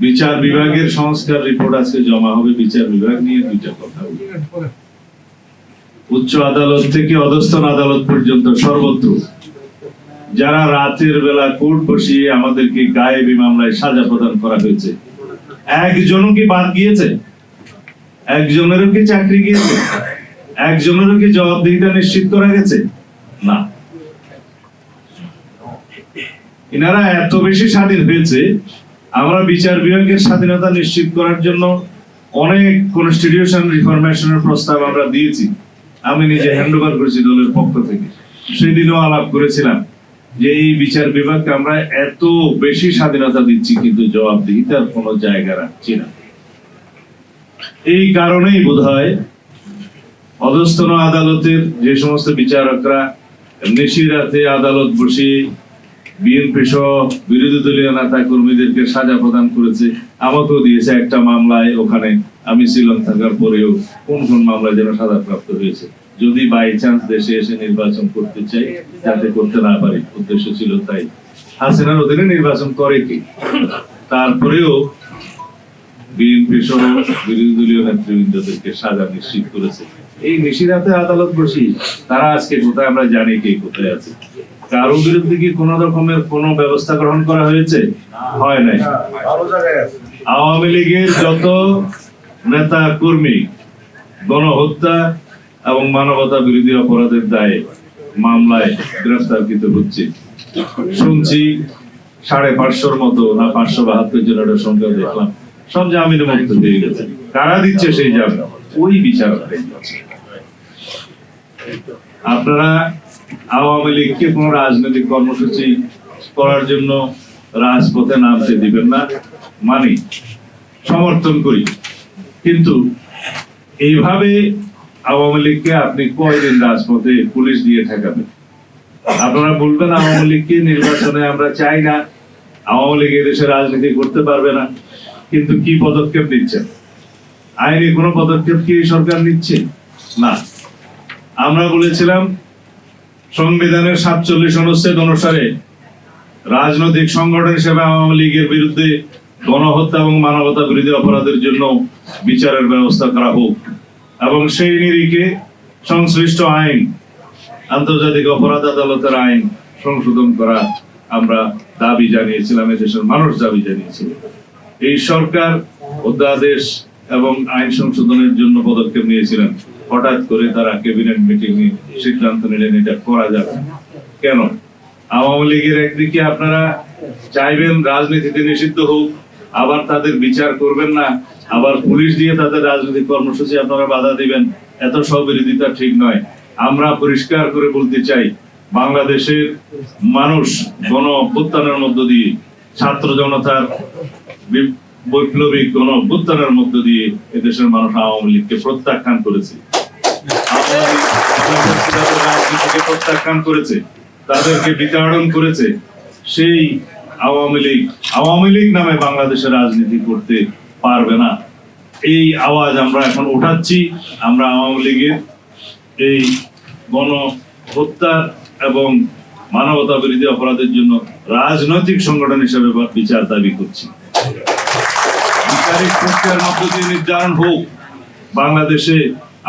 বিচার বিভাগের সংস্কার রিপোর্ট আজকে জমা হবে, বিচার বিভাগ নিয়ে দুইটা কথা উচ্চ আদালত থেকে অধস্তন আদালত পর্যন্ত সর্বত্র। যারা রাতের বেলা কোর্ট বসিয়ে আমাদেরকে গায়েবী মামলায় সাজা প্রদান করা হয়েছে, একজনও কি বাদ গিয়েছে? একজনেরও কি চাকরি গিয়েছে? একজনেরও কি জবাবদিহিতা নিশ্চিত করা গেছে? না। এনারা এত বেশি স্বাধীন হয়েছে আমরা বিচার বিভাগের স্বাধীনতা নিশ্চিত করার জন্য অনেক কনস্টিটিউশন রিফরমেশনের প্রস্তাব আমরা দিয়েছি। আমি নিজে হ্যান্ড ওভার করেছি দলের পক্ষ থেকে। সেদিনও আলাপ করেছিলাম যে এই বিচার বিভাগকে আমরা এত বেশি স্বাধীনতা দিচ্ছি কিন্তু জবাবদিহিতার কোনো জায়গা রাখছি না। এই কারণেই বোধহয় অধস্তন আদালতের যে সমস্ত বিচারকরা নিশিরাতে আদালত বসিয়ে বিএনপি সহ বিরোধী দলীয় নেতা কর্মীদেরকে সাজা প্রদান করেছে, আমাকেও দিয়েছে একটা মামলায়, ওখানে আমি শিলং থাকার পরেও কোন কোন মামলায় যেন সাজা প্রাপ্ত হয়েছে। যদি বাই চান্স দেশে এসে নির্বাচন করতে চাই, যাতে করতে না পারি, উদ্দেশ্য ছিল তাই। হাসিনার অধীনে নির্বাচন করে কি? তারপরেও বিএনপি সহ বিরোধী দলীয় নেতৃবৃন্দদেরকে সাজা নিশ্চিত করেছে। এই নিশিরাতে আদালত বসি, তারা আজকে কোথায় আমরা জানি কে কোথায় আছে। কারও বিরুদ্ধে কি কোন রকমের কোন ব্যবস্থা গ্রহণ করা হয়েছে? হয় নাই। আওয়ামী লীগের যত নেতা কর্মী, গণহত্যা এবং মানবতা বিরোধী অপরাধের দায়ে মামলায় গ্রেফতারকৃত হচ্ছে। শুনছি সাড়ে পাঁচশোর মতো না পাঁচশো বাহাত্তর জন একটা সংখ্যা দেখলাম। সব জামিনে মুক্ত হয়ে গেছে। কারা দিচ্ছে সেই জামিন? ওই দিচ্ছে। আপনারা আওয়ামী লীগকে কোন রাজনৈতিক কর্মসূচি করার জন্য রাজপথে নামতে দিবেন না? মানি সমর্থন করি। কিন্তু এইভাবে আওয়ামী লীগকে আপনি কয়দিন রাজপথে পুলিশ দিয়ে ঠেকাবেন? আপনারা বলবেন আওয়ামী লীগকে নির্বাচনে আমরা চাই না, আওয়ামী লীগ এদেশে রাজনীতি করতে পারবে না, কিন্তু কি পদক্ষেপ নিচ্ছেন? আইনি কোনো পদক্ষেপ কি সরকার নিচ্ছে? না। আমরা বলেছিলাম সংবিধানের সাতচল্লিশ অনুচ্ছেদ অনুসারে রাজনৈতিক সংগঠন হিসেবে আওয়ামী লীগের বিরুদ্ধে গণহত্যা এবং মানবতা বিরোধী অপরাধের জন্য বিচারের ব্যবস্থা করা হোক এবং সেই নিরিখে সংশ্লিষ্ট আইন, আন্তর্জাতিক অপরাধ আদালতের আইন সংশোধন করা আমরা দাবি জানিয়েছিলাম, এদেশের মানুষ দাবি জানিয়েছিল। এই সরকার অধ্যাদেশ এবং আইন সংশোধনের জন্য পদক্ষেপ নিয়েছিলেন। হঠাৎ করে তারা ক্যাবিনেট মিটিং এ সিদ্ধান্ত নিলেন এটা করা যাবে কেন? আওয়ামী লীগের একদিকে আপনারা চাইবেন রাজনীতিতে নিষিদ্ধ হোক, আবার তাদের বিচার করবেন না, আবার পুলিশ দিয়ে তাদের রাজনৈতিক কর্মসূচি আপনারা বাধা দিবেন, এত স্ববিরোধিতা ঠিক নয়। আমরা পরিষ্কার করে বলতে চাই, বাংলাদেশের মানুষ গণ অভ্যুত্থানের মধ্য দিয়ে, ছাত্র জনতার বৈপ্লবিক গণ অভ্যুত্থানের মধ্য দিয়ে এদেশের মানুষ আওয়ামী লীগকে প্রত্যাখ্যান করেছে। প্রত্যাখ্যান করেছে, তাদেরকে বিতাড়ন করেছে, সেই আওয়ামী লীগ আওয়ামী লীগ নামে রাজনীতি করতে পারবে না। এই আওয়াজ আমরা এখন উঠাচ্ছি, আমরা আওয়ামী লীগের এই গণ হত্যা এবং মানবতা বিরোধী অপরাধের জন্য রাজনৈতিক সংগঠন হিসেবে বিচার দাবি করছি। বিচারিক নির্ধারণ হোক, বাংলাদেশে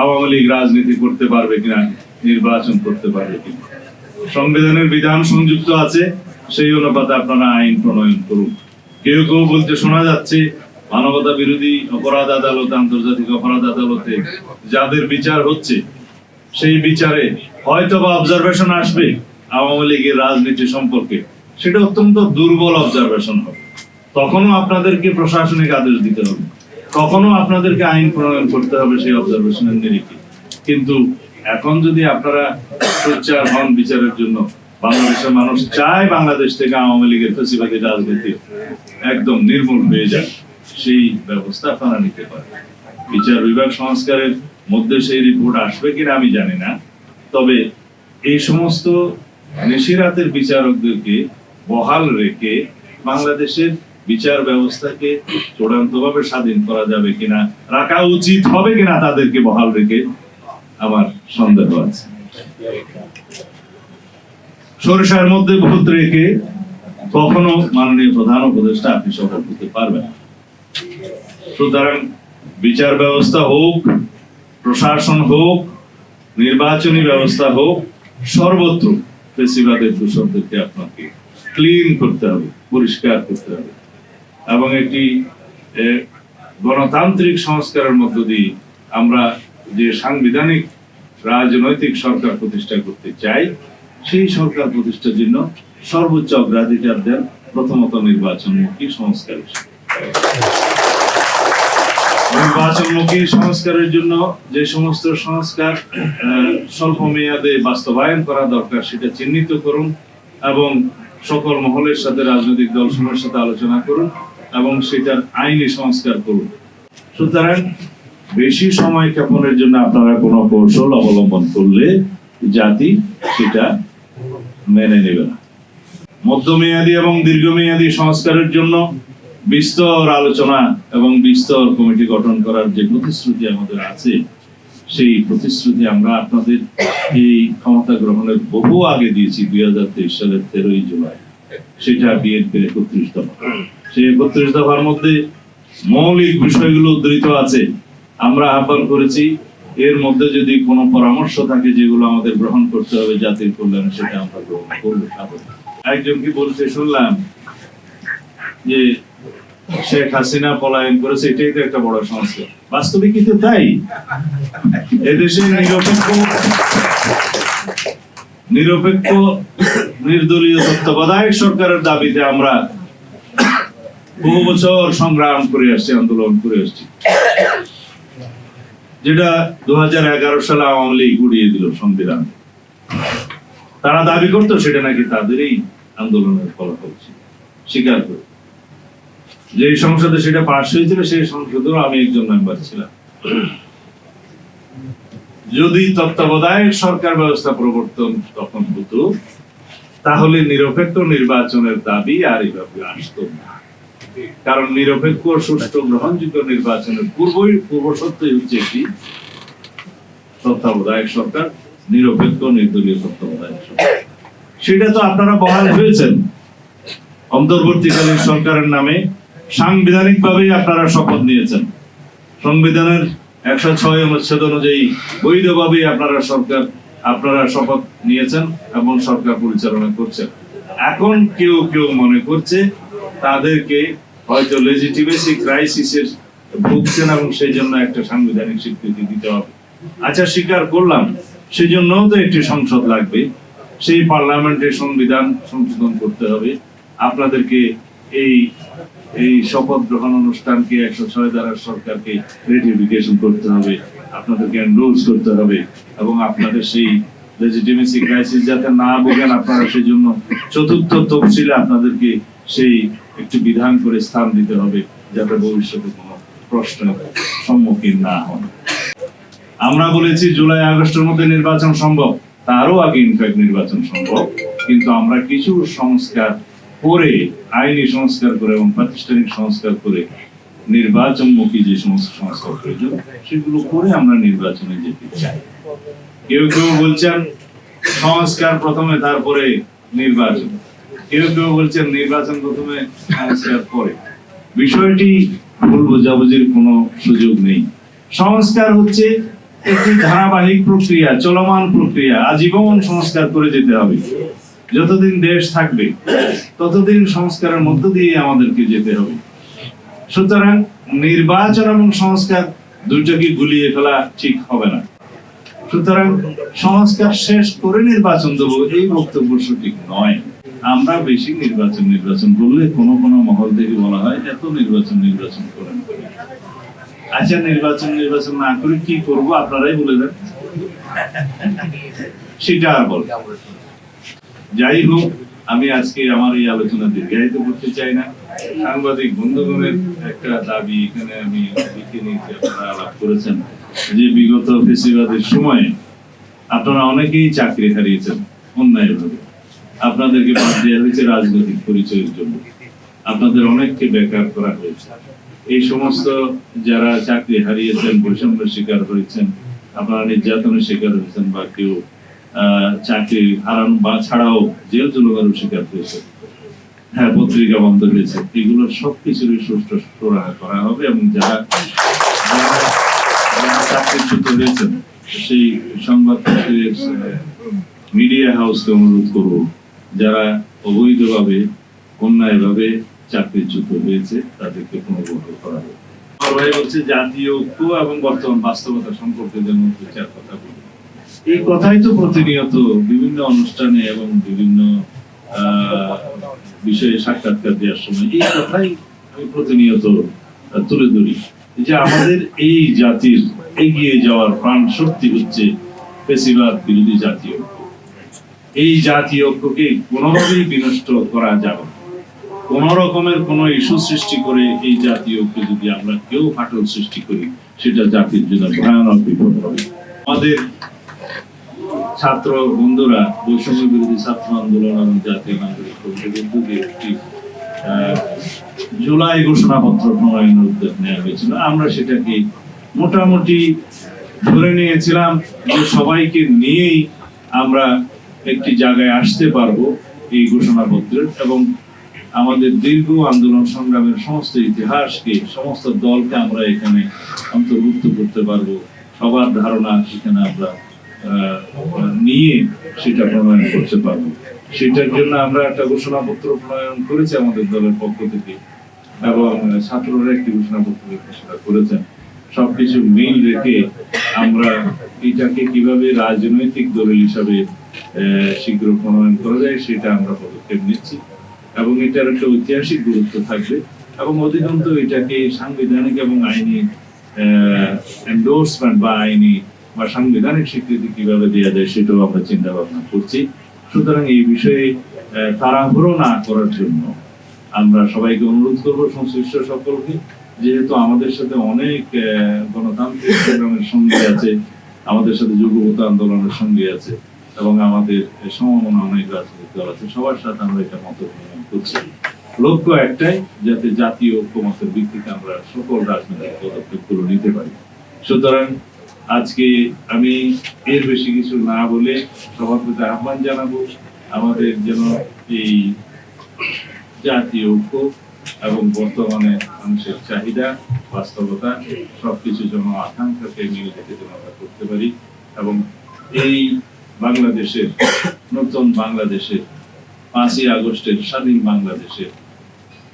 আওয়ামী লীগ রাজনীতি করতে পারবে কিনা, নির্বাচন করতে পারবে কিনা। সংবিধানের বিধান সংযুক্ত আছে, সেই অনুপাতে আপনারা আইন প্রণয়ন করুন। কেউ কেউ বলতে শোনা যাচ্ছে, মানবতা বিরোধী অপরাধ আদালত, আন্তর্জাতিক অপরাধ আদালতে যাদের বিচার হচ্ছে, সেই বিচারে হয়তো বা অবজারভেশন আসবে আওয়ামী লীগের রাজনীতি সম্পর্কে। সেটা অত্যন্ত দুর্বল অবজারভেশন হবে। তখনও আপনাদেরকে প্রশাসনিক আদেশ দিতে হবে। তখনও আপনাদেরকে আইন প্রণয়ন করতে হবে সেই অবজারভেশনের নিরিখে। কিন্তু এখন যদি আপনারা সোচ্চার হন বিচারের জন্য, বাংলাদেশের মানুষ চায় বাংলাদেশ থেকে আওয়ামী লীগের ফেসিবাদী রাজনীতি একদম নির্মূল হয়ে যায় সেই ব্যবস্থা আপনারা নিতে পারেন। বিচার বিভাগ সংস্কারের মধ্যে সেই রিপোর্ট আসবে কিনা আমি জানি না। তবে এই সমস্ত নিশিরাতের বিচারকদেরকে বহাল রেখে বাংলাদেশের বিচার ব্যবস্থাকে চূড়ান্তভাবে স্বাধীন করা যাবে কিনা, রাখা উচিত হবে কিনা তাদেরকে বহাল রেখে আমার সন্দেহ আছে। সরিষার মধ্যে ভূত রেখে কখনো মাননীয় প্রধান উপদেষ্টা আপনি সফল করতে পারবেন সুতরাং বিচার ব্যবস্থা হোক, প্রশাসন হোক, নির্বাচনী ব্যবস্থা হোক, সর্বত্র ফেসিবাদের দূষণদেরকে আপনাকে ক্লিন করতে হবে, পরিষ্কার করতে হবে। এবং একটি গণতান্ত্রিক সংস্কারের মধ্য দিয়ে আমরা যে সাংবিধানিক রাজনৈতিক সরকার প্রতিষ্ঠা করতে চাই, সেই সরকার প্রতিষ্ঠার জন্য সর্বোচ্চ অগ্রাধিকার দেন প্রথমত নির্বাচনমুখী সংস্কার নির্বাচনমুখী সংস্কারের জন্য যে সমস্ত সংস্কার স্বল্প মেয়াদে বাস্তবায়ন করা দরকার সেটা চিহ্নিত করুন এবং সকল মহলের সাথে রাজনৈতিক দল দলসমূহের সাথে আলোচনা করুন। এবং সেটার আইনি সংস্কার করুন। সুতরাং বেশি সময় ক্ষেপণের জন্য আপনারা কোনো কৌশল অবলম্বন করলে জাতি সেটা মেনে নেবে না। মধ্যমেয়াদী এবং দীর্ঘমেয়াদী সংস্কারের জন্য বিস্তর আলোচনা এবং বিস্তর কমিটি গঠন করার যে প্রতিশ্রুতি আমাদের আছে, সেই প্রতিশ্রুতি আমরা আপনাদের এই ক্ষমতা গ্রহণের বহু আগে দিয়েছি দুই হাজার তেইশ সালের তেরোই জুলাই। সেটা বিএনপির একত্রিশ দফা সেই একত্রিশ দফার মধ্যে মৌলিক বিষয়গুলো উদ্ধৃত আছে। আমরা আহ্বান করেছি, এর মধ্যে যদি কোনো পরামর্শ থাকে যেগুলো আমাদের গ্রহণ করতে হবে জাতির কল্যাণে, সেটা আমরা গ্রহণ করব। একজন কি বলছে? শুনলাম যে শেখ হাসিনা পলায়ন করেছে, এটাই তো একটা বড় সমস্যা। বাস্তবে কিন্তু তাই? এদেশে নিরপেক্ষ নিরপেক্ষ নির্দলীয় তত্ত্বাবধায়ক সরকারের দাবিতে আমরা বহু বছর সংগ্রাম করে আসছি, আন্দোলন করে আসছি। যেটা দু সালে আওয়ামী লীগ উড়িয়ে দিল সংবিধান। তারা দাবি করতো সেটা নাকি তাদেরই আন্দোলনের ফলাফল ছিল, স্বীকার করে। যে সংসদে সেটা পাশ হয়েছিল সেই সংসদেও আমি একজন মেম্বার ছিলাম। যদি তত্ত্বাবধায়ক সরকার ব্যবস্থা প্রবর্তন তখন হতো তাহলে নিরপেক্ষ নির্বাচনের দাবি আর এভাবে আসতো না। কারণ নিরপেক্ষ সুষ্ঠু গ্রহণযোগ্য নির্বাচনের পূর্বই পূর্ব সত্যই হচ্ছে একটি তত্ত্বাবধায়ক সরকার, নিরপেক্ষ নির্দলীয় তত্ত্বাবধায়ক সরকার। সেটা তো আপনারা বহাল হয়েছেন। অন্তর্বর্তীকালীন সরকারের নামে সাংবিধানিক ভাবেই আপনারা শপথ নিয়েছেন। সংবিধানের একশো ছয় অনুচ্ছেদ অনুযায়ী বৈধভাবেই আপনারা সরকার আপনারা শপথ নিয়েছেন এবং সরকার পরিচালনা করছেন। এখন কেউ কেউ মনে করছে তাদেরকে হয়তো লেজিটিমেসি ক্রাইসিসের ভুগছেন এবং সেই জন্য একটা সাংবিধানিক স্বীকৃতি দিতে হবে। আচ্ছা স্বীকার করলাম সেই জন্যও তো একটি সংসদ লাগবে। সেই পার্লামেন্টের সংবিধান সংশোধন করতে হবে। আপনাদেরকে এই এই শপথ গ্রহণ অনুষ্ঠানকে, একশো ছয় দ্বারা সরকারকে রেটিফিকেশন করতে হবে। আপনাদেরকে এন্ডোর্স করতে হবে এবং আপনাদের সেই লেজিটিমেসি ক্রাইসিস যাতে না ভোগেন আপনারা সেই জন্য চতুর্থ তফসিলে আপনাদেরকে সেই একটি বিধান করে স্থান দিতে হবে যাতে ভবিষ্যতে কোনো প্রশ্নের সম্মুখীন না হন। আমরা বলেছি জুলাই, আগস্টের মধ্যে নির্বাচন সম্ভব, তারও আগে ইনফ্যাক্ট নির্বাচন সম্ভব, কিন্তু আমরা কিছু সংস্কার করে, আইনি সংস্কার করে এবং প্রাতিষ্ঠানিক সংস্কার করে নির্বাচনমুখী যে সমস্ত সংস্কার প্রয়োজন সেগুলো করে আমরা নির্বাচনে যেতে চাই। কেউ কেউ বলছেন, সংস্কার প্রথমে, তারপরে নির্বাচন। কেউ কেউ বলছেন, নির্বাচন প্রথমে, সংস্কার পরে। বিষয়টি ভুল বোঝাবুঝির কোনো সুযোগ নেই। সংস্কার হচ্ছে একটি ধারাবাহিক প্রক্রিয়া, চলমান প্রক্রিয়া। আজীবন সংস্কার করে যেতে হবে। যতদিন দেশ থাকবে, ততদিন সংস্কারের মধ্য দিয়ে আমাদেরকে যেতে হবে। সুতরাং নির্বাচন এবং সংস্কার দুইটাকে গুলিয়ে ফেলা ঠিক হবে না। সুতরাং সংস্কার শেষ করে নির্বাচন দেবো এই বক্তব্য সঠিক নয়। আমরা বেশি নির্বাচন নির্বাচন বললে কোনো কোনো মহল থেকে বলা হয়, এত নির্বাচন নির্বাচন করেন। আচ্ছা নির্বাচন নির্বাচন না করে কি করব? আপনারাই বলে দেন। সেটা আর বল। যাই হোক, আমি আজকে আমার এই আলোচনা দীর্ঘায়িত করতে চাই না। সাংবাদিক বন্ধুগণের একটা দাবি এখানে আমি লিখে নিয়েছি আপনারা আলাপ করেছেন যে বিগত সময়ে আপনারা অনেকেই চাকরি হারিয়েছেন অন্যায়ভাবে। আপনাদেরকে বাদ দেওয়া হয়েছে রাজনৈতিক পরিচয়ের জন্য। আপনাদের অনেককে বেকার করা হয়েছে। এই সমস্ত যারা চাকরি হারিয়েছেন, বৈষম্যের শিকার হয়েছেন, আপনারা নির্যাতনের শিকার হয়েছেন বা কেউ চাকরি হারানো বা ছাড়াও জেল জুলুমের শিকার হয়েছে হ্যাঁ পত্রিকা বন্ধ হয়েছে এগুলোর সবকিছুরই সুষ্ঠু সুরাহা করা হবে এবং যারা চাকরিচ্যুত হয়েছেন সেই সংবাদপত্রের মিডিয়া হাউসকে অনুরোধ করব যারা অবৈধভাবে অন্যায়ভাবে চাকরিচ্যুত হয়েছে তাদেরকে পুনর্বহাল করা হবে জাতীয় ঐক্য এবং বর্তমান বাস্তবতা সম্পর্কে যেন কথা বলি। এই কথাই তো প্রতিনিয়ত বিভিন্ন অনুষ্ঠানে এবং বিভিন্ন আহ, বিষয়ে সাক্ষাৎকার দেওয়ার সময়, এই কথাই আমি প্রতিনিয়ত তুলে ধরি যে আমাদের এই জাতির এগিয়ে যাওয়ার প্রাণ শক্তি হচ্ছে পেশিবাদ বিরোধী জাতীয় এই জাতীয় ঐক্যকে কোনোভাবেই বিনষ্ট করা যাবে কোন রকমের কোন ইস্যু সৃষ্টি করে এই জাতীয় ঐক্য যদি আমরা কেউ ফাটল সৃষ্টি করি, সেটা জাতির জন্য ভয়ানক বিপদ হবে। আমাদের ছাত্র বন্ধুরা, বৈষম্য বিরোধী ছাত্র আন্দোলন এবং জাতীয় নাগরিক উদ্যোগে একটি জুলাই ঘোষণাপত্র প্রণয়নের উদ্যোগ নেওয়া হয়েছিল। আমরা সেটাকে মোটামুটি ধরে নিয়েছিলাম যে সবাইকে নিয়েই আমরা একটি জায়গায় আসতে পারব এই ঘোষণাপত্রের এবং আমাদের দীর্ঘ আন্দোলন সংগ্রামের সমস্ত ইতিহাসকে, সমস্ত দলকে আমরা এখানে অন্তর্ভুক্ত করতে পারব। সবার ধারণা সেখানে আমরা নিয়ে সেটা প্রণয়ন করতে পারব। সেটার জন্য আমরা একটা ঘোষণাপত্র প্রণয়ন করেছি আমাদের দলের পক্ষ থেকে এবং ছাত্ররা একটি ঘোষণাপত্র সেটা করেছেন। সবকিছু মিল রেখে আমরা এটাকে কীভাবে রাজনৈতিক দলিল হিসাবে শীঘ্র প্রণয়ন করা যায় সেটা আমরা পদক্ষেপ নিচ্ছি এবং এটার একটা ঐতিহাসিক গুরুত্ব থাকবে এবং অধিকাংশ এটাকে সাংবিধানিক এবং আইনি এন্ডোর্সমেন্ট বা আইনি বা সাংবিধানিক স্বীকৃতি কীভাবে দেওয়া যায় সেটাও আমরা চিন্তা ভাবনা করছি। সুতরাং এই বিষয়ে তাড়াহুড়ো না করার জন্য আমরা সবাইকে অনুরোধ করব সংশ্লিষ্ট সকলকে। যেহেতু আমাদের সাথে অনেক গণতান্ত্রিক সংগ্রামের সঙ্গে আছে, আমাদের সাথে যুগপত আন্দোলনের সঙ্গে আছে এবং আমাদের সমমনা অনেক রাজনৈতিক দল আছে, সবার সাথে আমরা এটা মত বিনিময় করছি। লক্ষ্য একটাই, যাতে জাতীয় ঐক্যমতের ভিত্তিতে আমরা সকল রাজনৈতিক পদক্ষেপগুলো নিতে পারি। সুতরাং আজকে আমি এর বেশি কিছু না বলে সবার প্রতি আহ্বান জানাব। আমাদের যেন এই জাতীয় ঐক্য এবং বর্তমানে মানুষের চাহিদা, বাস্তবতা, সবকিছু যেন আকাঙ্ক্ষাকে মিল রেখে যেন আমরা করতে পারি এবং এই বাংলাদেশের, নতুন বাংলাদেশের পাঁচই আগস্টের স্বাধীন বাংলাদেশের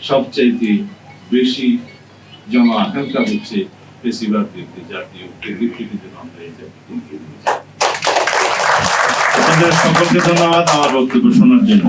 সবচাইতে বেশি জন আকাঙ্ক্ষা হচ্ছে বেশিরভাগ ব্যক্তি জাতীয় ঐক্যের ভিত্তিতে যেন আমরা এই জাতিকে এগিয়ে আপনাদের সকলকে ধন্যবাদ আমার বক্তব্য শোনার জন্য।